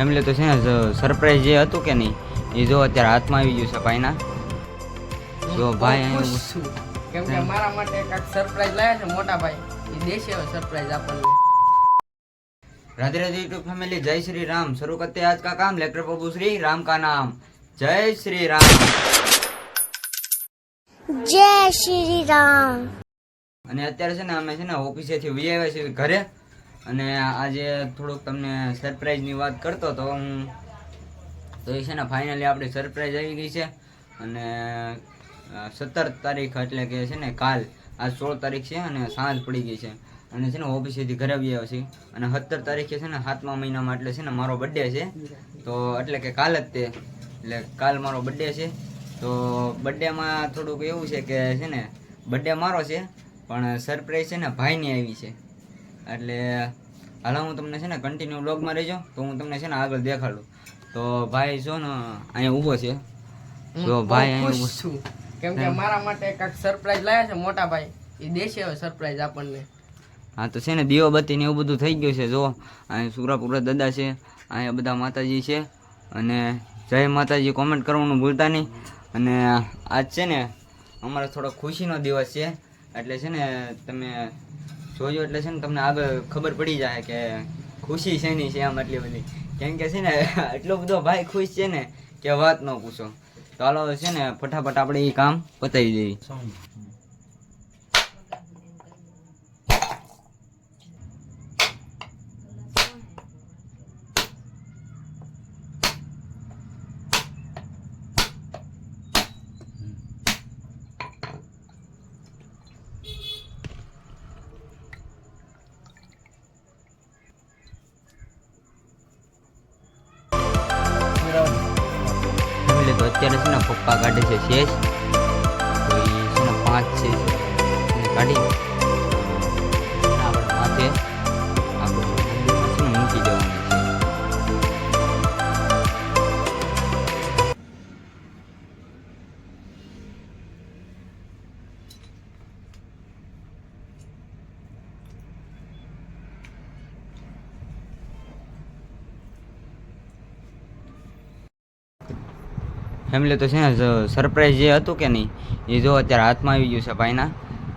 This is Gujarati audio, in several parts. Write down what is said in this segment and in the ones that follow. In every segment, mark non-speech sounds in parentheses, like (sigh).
ફેમિલી તો છે ને સરપ્રાઈઝ જે હતું કે નહીં એ જો અત્યારે હાથમાં આવી ગયું છે ભાઈના. જો ભાઈ કેમ કે મારા માટે કાંઈક સરપ્રાઈઝ લાવ્યા છે મોટા ભાઈ. એ દેશે સરપ્રાઈઝ આપણને. રાધે રાધે યુટ્યુબ ફેમિલી જય શ્રી રામ. શરૂ કરતે આજ કા કામ લેક્ટર પ્રભુ શ્રી રામ કા નામ. જય શ્રી રામ. જય શ્રી રામ. અને અત્યારે છે ને અમે છે ને ઓફિસેથી વી આવ્યા છીએ ઘરે. અને આજે થોડુંક તમને સરપ્રાઈઝની વાત કરતો તો હું તો એ છે ને ફાઇનલી આપણી સરપ્રાઈઝ આવી ગઈ છે. અને સત્તર તારીખ એટલે કે છે ને કાલ, આજ સોળ તારીખ છે અને સાંજ પડી ગઈ છે. અને છે ને ઓફિસેથી ઘરે આવી આવ્યો છે. અને સત્તર તારીખે છે ને સાતમા મહિનામાં એટલે છે ને મારો બર્થડે છે. તો એટલે કે કાલ જ તે, એટલે કાલ મારો બર્થડે છે. તો બર્થડેમાં થોડુંક એવું છે કે છે ને, બર્થડે મારો છે, પણ સરપ્રાઈઝ છે ને ભાઈની આવી છે. એટલે હાલ હું તમને છે ને કન્ટિન્યુ બ્લોગમાં રહેજો તો હું તમને છે ને આગળ દેખાડું. તો ભાઈ જો ને અહીંયા ઊભો છે. તો જો ભાઈ અહીંયા ઊભો છું. કેમ કે મારા માટે કાંઈક સરપ્રાઈઝ લાવ્યા છે મોટા ભાઈ. એ દેશે હવે સરપ્રાઈઝ આપણને. હા તો છે ને દીવાબત્તી ને એવું બધું થઈ ગયું છે જો. અહીંયા સુરાપુરા દાદા છે અહીંયા બધા માતાજી છે. અને જય માતાજી કોમેન્ટ કરવાનું ભૂલતા નહીં. અને આજ છે ને અમારો થોડો ખુશીનો દિવસ છે. એટલે છે ને તમે જોજો એટલે છે ને તમને આગળ ખબર પડી જાય કે ખુશી છે શેની છે આમ એટલી બધી. કેમ કે છે ને, એટલો બધો ભાઈ ખુશ છે ને કે વાત ન પૂછો. ચાલો છે ને, ફટાફટ આપણે એ કામ પતાવી દઈએ. અત્યારે છે ને પપ્પા કાઢે છે શેષ. તો છે ને પાંચ છે. કાઢી ફેમિલી તો છે ને સરપ્રાઈઝ જે હતું કે નહીં એ જો અત્યારે હાથમાં આવી ગયું છે ભાઈના.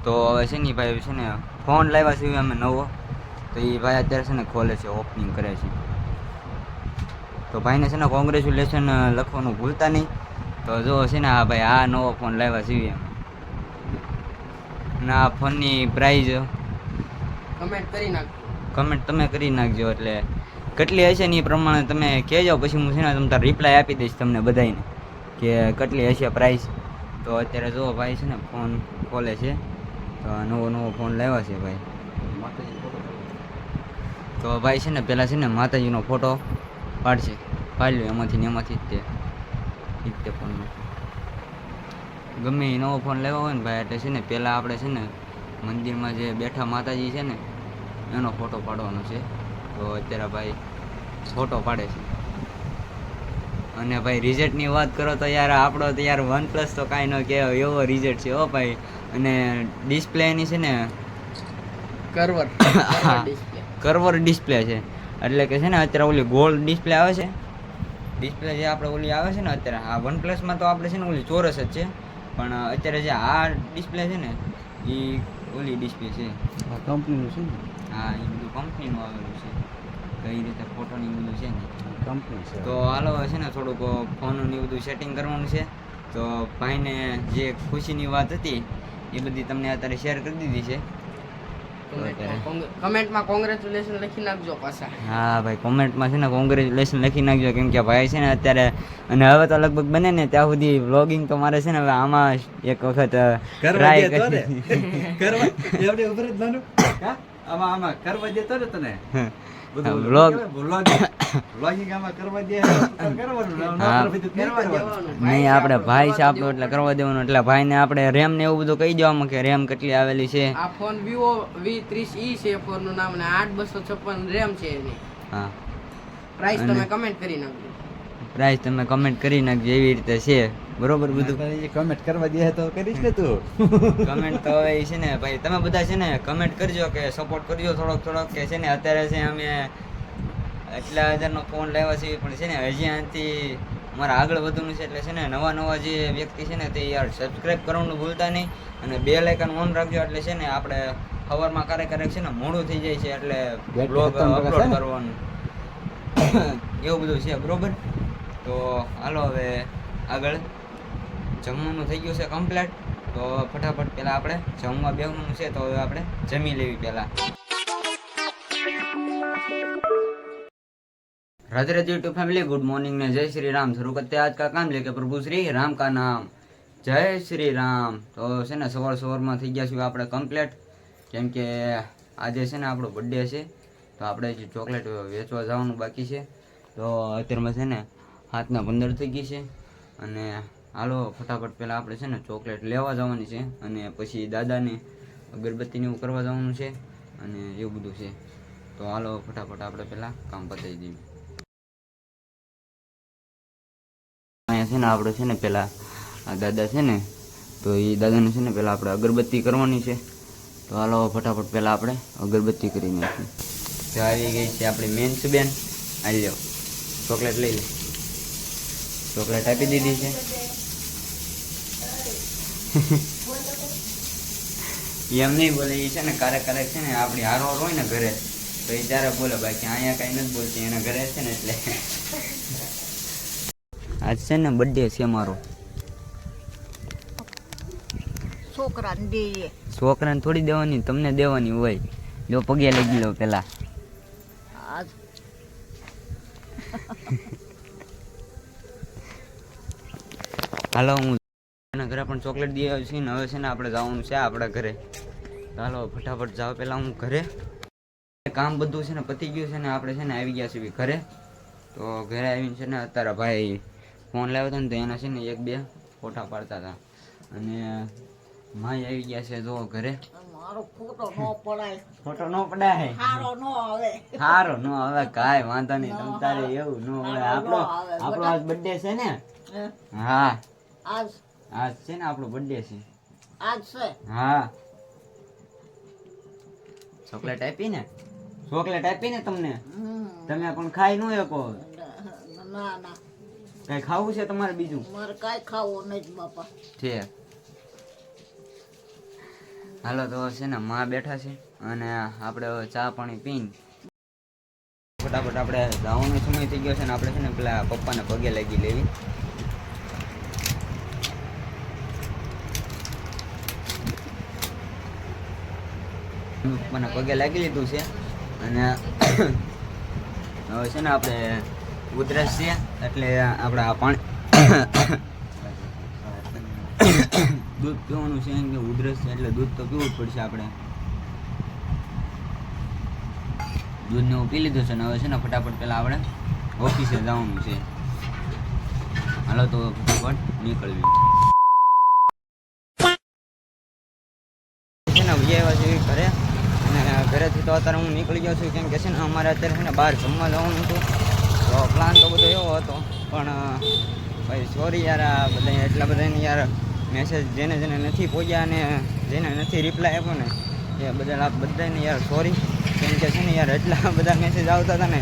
તો હવે છે ને ભાઈ છે ને ફોન લાવ્યા છે અમે નવો. તો એ ભાઈ અત્યારે છે ને ખોલે છે ઓપનિંગ કરે છે. તો ભાઈને છે ને કોંગ્રેચ્યુલેશન લખવાનું ભૂલતા નહીં. તો જો છે ને આ ભાઈ આ નવો ફોન લાવ્યા છે એમ. અને આ ફોનની પ્રાઇઝ કમેન્ટ કરી નાખજો. કમેન્ટ તમે કરી નાખજો એટલે કેટલી હશે ને એ પ્રમાણે તમે કહેજો પછી હું છે ને તમને રિપ્લાય આપી દઈશ તમને બધાને કે કેટલી હશે પ્રાઇસ તો અત્યારે જો ભાઈ છે ને ફોન ખોલે છે. તો નવો નવો ફોન લાવ્યો છે ભાઈ. તો ભાઈ છે ને પહેલાં છે ને માતાજીનો ફોટો પાડશે. પાડ્યો એમાંથી ને એમાંથી જ તે. જ તે ફોનનો ગમે એ નવો ફોન લેવો હોય ને ભાઈ એટલે છે ને પહેલાં આપણે છે ને મંદિરમાં જે બેઠા માતાજી છે ને એનો ફોટો પાડવાનો છે. તો અત્યારે ભાઈ ફોટો પાડે છે. અને ભાઈ રિઝલ્ટની વાત કરો તો યાર આપણો તો યાર વન પ્લસ તો કાંઈ ન કહેવાય એવો રિઝલ્ટ છે હો ભાઈ. અને ડિસ્પ્લે એની છે ને કરવર (coughs) હા. ડિસ્પ્લે ડિસ્પ્લે છે. એટલે કે છે ને અત્યારે ઓલી ગોલ્ડ ડિસ્પ્લે આવે છે. ડિસ્પ્લે જે આપણે ઓલી આવે છે ને અત્યારે આ વન પ્લસમાં તો આપણે છે ને ઓલી ચોરસ જ છે. પણ અત્યારે જે આ ડિસ્પ્લે છે ને એ ઓલી ડિસ્પ્લે છે. કંપનીનું છે ને? હા એ બધું કંપનીનું આવેલું છે. કઈ રીતે ફોટોની બધું છે ને કંપની છે. તો હાલો છે ને થોડુંક ફોનનું ને એ બધું સેટિંગ કરવાનું છે. તો ભાઈને જે ખુશીની વાત હતી એ બધી તમને અત્યારે શેર કરી દીધી છે. કમેન્ટમાં કોંગ્રેચ્યુલેશન લખી નાખજો પાછા. હા ભાઈ કોમેન્ટમાં છે ને કોંગ્રેચ્યુલેશન લખી નાખજો કેમ કે ભાઈ છે ને અત્યારે અને હવે તો લગભગ બને ને ત્યાં સુધી વ્લોગિંગ તો મારે છે ને હવે આમાં એક વખત કરવા try દેતો ને. કરી- (laughs) કરવા એવડે ઉભર જ નાનું. આમાં આમાં કરવા દેતો ને તને? (laughs) (coughs) દેવાનું (coughs) નહીં આપણે ભાઈ છે આપણો એટલે કરવા દેવાનું. એટલે ભાઈને આપણે રેમ ને એવું બધું કહી દેવામાં કે રેમ કેટલી આવેલી છે. આ ફોન વિવો વી ત્રીસ ઈ છે ફોનનું નામ ને આઠ બસો છપ્પન રેમ છે એની. હા. પ્રાઇસ તમે કમેન્ટ કરી નાખજો. પ્રાઇસ તમે કમેન્ટ કરી નાખજો એવી રીતે છે. બરોબર બધું? કમેન્ટ કરવા દે તો કરીશ ને તું. (laughs) કમેન્ટ તો એ છે ને ભાઈ તમે બધા છે ને કમેન્ટ કરજો કે સપોર્ટ કરજો થોડોક થોડોક કે છે ને અત્યારે છે અમે એટલા હજારનો ફોન લાવ્યા છે પણ છે ને હજી આનાથી મારા આગળ વધવાનું છે એટલે છે ને નવા નવા જે વ્યક્તિ છે ને તે યાર સબસ્ક્રાઇબ કરવાનું ભૂલતા નહીં અને બે લાઇકન ઓન રાખજો એટલે છે ને આપણે સવારમાં ક્યારેક ક્યારેક છે ને મોડું થઈ જાય છે એટલે બ્લોગ અપલોડ કરવાનું. (coughs) એવું બધું છે બરોબર? તો હાલો હવે આગળ. જમવાનું થઈ ગયું છે કમ્પ્લીટ તો ફટાફટ પહેલાં આપણે જમવા બેસવાનું છે તો હવે આપણે જમી લેવી પહેલાં Radhe Radhe YouTube family good morning ने जय श्री राम शुरू करते हैं आज का काम लेके प्रभु श्री राम का नाम જય શ્રી રામ તો છે ને સવાર સવારમાં થઈ ગયા છીએ આપણે કમ્પ્લેટ કેમ કે આજે છે ને આપણો બર્થડે છે તો આપણે જે ચોકલેટ વેચવા જવાનું બાકી છે તો અત્યારમાં છે ને હાથના પંદર થઈ ગઈ છે અને હાલો, ફટાફટ પહેલાં આપણે છે ને ચોકલેટ લેવા જવાની છે અને પછી દાદાને અગરબત્તીને એવું કરવા જવાનું છે અને એવું બધું છે. તો હાલો, ફટાફટ આપણે પહેલાં કામ પતાવી દઈએ. અહીંયા છે ને આપણે છે ને પહેલાં આ દાદા છે ને, તો એ દાદાને છે ને પહેલાં આપણે અગરબત્તી કરવાની છે. તો હાલો, ફટાફટ પહેલાં આપણે અગરબત્તી કરી નાખીએ. તો આવી ગઈ છે આપણી મેન્સ બેન. આવી લ્યો ચોકલેટ લઈ લે. ચોકલેટ આપી દીધી છે. એમ નહીં બોલે એ છે ને ક્યારેક ક્યારેક છે ને આપણી હાર હોય ને ઘરે તો એ ત્યારે બોલે બાકી અહીંયા કાંઈ નથી બોલતી એના ઘરે છે ને એટલે. આજ છે ને બર્થડે છે મારો. છોકરાને દઈએ છોકરાને થોડી દેવાની તમને દેવાની હોય. લો પગે લઈ લો પેલા. હાલો હું એના ઘરે પણ ચોકલેટ દઈ આવી છું ને હવે છે ને આપણે જવાનું છે આપણા ઘરે. ચાલો ફટાફટ જાઓ. પહેલાં હું ઘરે. કામ બધું છે ને પતી ગયું છે ને આપણે છે ને આવી ગયા છીએ ઘરે. તો ઘરે આવીને છે ને અત્યારે ભાઈ ફોન લાવ્યો હતો ને તો એના છે ને એક બે ફોટા પાડતા હતા. અને માય આવી ગયા છે જો ઘરે. ફોટો ન પડાય. ફોટો ન પડાય. ન આવે. નો વાંધો નહીં. તમ તારે એવું નો હવે આપણો આપણો આજ બર્થડે છે ને? હા. આજ આજ છે ને આપણો બર્થડે છે. આજ છે? હા. ચોકલેટ આપી ને? ચોકલેટ આપી ને તમને? તમે પણ ખાઈ નું શકો. ના ના. કઈ ખાવું છે તમારે બીજું? મારે કઈ ખાવું નથી બાપા. છે. હાલો તો છે ને માં બેઠા છે અને આપણે ચા પાણી પીને ફટાફટ આપણે જવાનો સમય થઈ ગયો છે ને આપણે છે ને પેલા પપ્પાને પગે લાગી લેવી. પપ્પાને પગે લાગી લીધું છે. અને (coughs) હવે છે ને આપણે ઉધરસ છે એટલે આપણે આ પાણી (coughs) દૂધ પીવાનું છે કે ઉધરસ છે, એટલે દૂધ તો પીવું જ પડશે આપણે. દૂધને હું પી લીધું છે ને હવે છે ને ફટાફટ પહેલાં આપણે ઓફિસે જવાનું છે. હાલો તો ફટાફટ નીકળવી છે ને વિજય ઘરેથી તો અત્યારે હું નીકળી ગયો છું, કેમ કે છે ને અમારે અત્યારે છે ને બહાર જમવા જવાનું હતું. તો પ્લાન તો બધો એવો હતો, પણ ભાઈ સોરી યાર, આ બધા એટલા બધાને યાર મેસેજ જેને જેને નથી પહોંચ્યા અને જેને નથી રિપ્લાય આપ્યો ને, એ બદલ આપ બધાને યાર સોરી કેમ કે છે ને યાર એટલા બધા મેસેજ આવતા હતા ને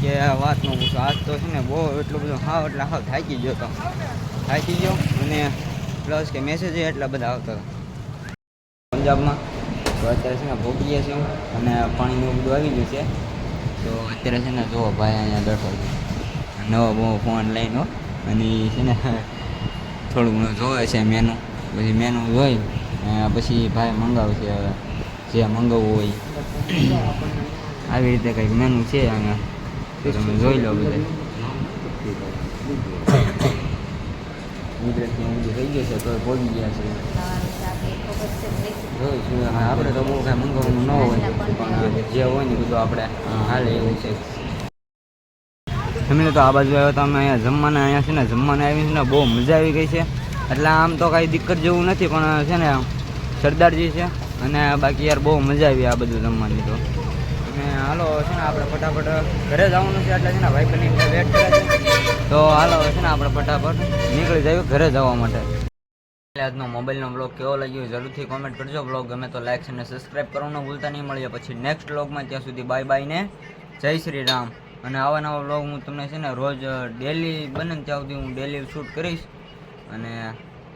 કે વાત ન પૂછો. આજ તો છે ને બહુ એટલું બધું હાવ એટલે હાવ થાકી ગયો તો. થાકી ગયો અને પ્લસ કે મેસેજ એટલા બધા આવતા હતા. પંજાબમાં. તો અત્યારે છે ને ભોગીએ છીએ અને પાણીનું બધું આવી ગયું છે. તો અત્યારે છે ને જુઓ ભાઈ અહીંયા બેઠો છે. નવો બહુ ફોન લઈને અને છે ને (laughs) થોડું ઘણું જોવે છે મેનુ પછી મેનુ જોઈ પછી ભાઈ મંગાવશે હવે. જે મંગાવવું હોય. (clears throat) આવી રીતે કંઈક મેનુ છે અહીંયા તો તમે જોઈ લો બધે. (coughs) ગુજરાતની બધું થઈ ગયો છે તો પહોંચી ગયા છે. જોઈશું આપણે તો બહુ કાંઈ મંગાવવાનું ન હોય. પણ જે હોય ને બધું આપણે હાલે એવું છે. તમે તો આ બાજુ આવ્યો તો અમે અહીંયા જમવાના, અહીંયા છે ને જમવાના આવી છે ને બહુ મજા આવી ગઈ છે. એટલે આમ તો કાંઈ દિક્કત જેવું નથી, પણ છે ને સરદારજી છે. અને બાકી યાર બહુ મજા આવી આ બધું જમવાની તો. અને હાલો, છે ને આપણે ફટાફટ ઘરે જવાનું છે, એટલે છે ને ભાઈ બની વેટ કરે તો હાલો, છે ને આપણે ફટાફટ નીકળી જઈએ ઘરે જવા માટે. આજનો મોબાઈલનો બ્લોગ કેવો લાગ્યો જરૂરથી કોમેન્ટ કરજો. બ્લોગ ગમે તો લાઇક્સ અને સબસ્ક્રાઈબ કરવાનું ભૂલતા નહીં. મળીએ પછી નેક્સ્ટ બ્લોગમાં ત્યાં સુધી બાય બાય ને જય શ્રી રામ. અને આવા નવા બ્લોગ હું તમને છે ને રોજ ડેલી બને ત્યાં સુધી હું ડેલી શૂટ કરીશ. અને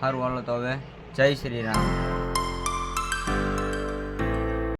સારું હાલો તો હવે જય શ્રી રામ.